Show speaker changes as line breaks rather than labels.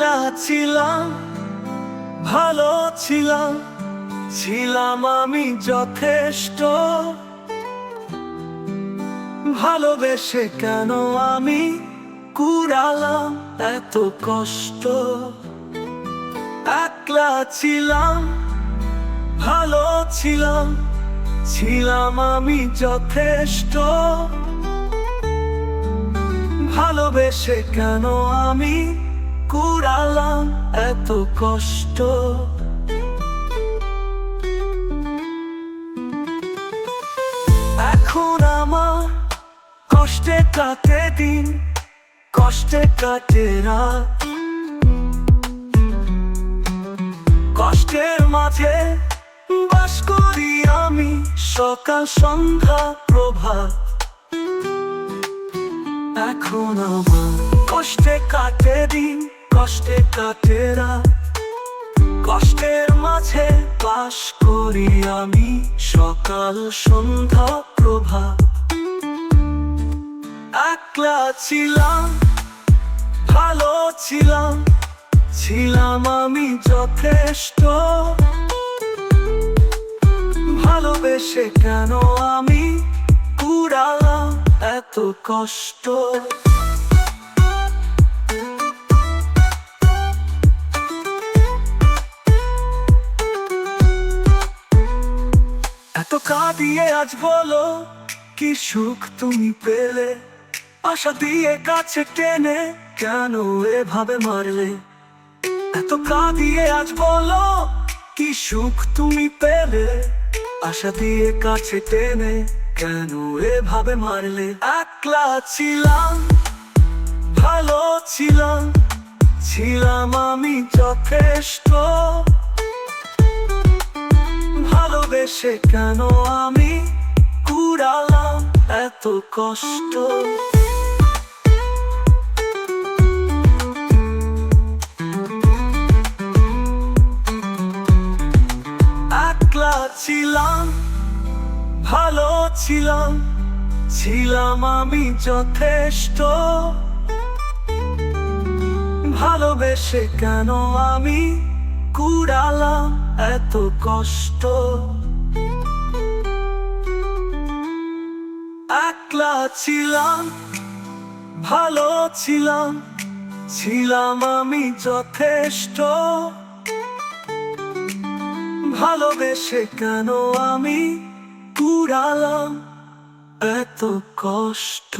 ছিলাম, ভালো ছিলাম ছিলাম আমি যথেষ্ট। ভালোবেসে কেন আমি কুড়ালাম এত কষ্ট? একলা ছিলাম, ভালো ছিলাম ছিলাম আমি যথেষ্ট। ভালোবেসে কেন আমি কুড়ালাম এত কষ্ট। এখন আমার কষ্টে কাটে দিন, কষ্টে কাটে রাত। কষ্টের মাঝে বাস করি আমি সকাল, সন্ধ্যা, প্রভাত। এখন আমার কষ্টে কাটে দিন কষ্টে কাটে রাত কষ্টের মাঝে বাস করি আমি। সকাল, সন্ধ্যা, প্রভা। একলা ছিলাম, ভালো ছিলাম। ছিলাম আমি যথেষ্ট। ভালোবেসে কেন আমি কুড়ালাম এত কষ্ট? এত কাঁদিয়ে আজ বলো, কি সুখ তুমি পেলে? আশা দিয়ে কাছে টেনে কেন এভাবে মারলে? এত কাঁদিয়ে আজ বলো, কি সুখ তুমি পেলে? আশা দিয়ে কাছে টেনে কেন এভাবে মারলে? একলা ছিলাম, ভালো ছিলাম ছিলাম আমি যথেষ্ট। ভালোবেসে কেন আমি কুড়ালাম এত কষ্ট। একলা ছিলাম, ভালো ছিলাম ছিলাম আমি যথেষ্ট। ভালোবেসে কেন আমি কুড়ালাম এত কষ্ট? একলা ছিলাম ভালো ছিলাম ছিলাম আমি যথেষ্ট। ভালোবেসে কেন আমি কুড়ালাম এত কষ্ট?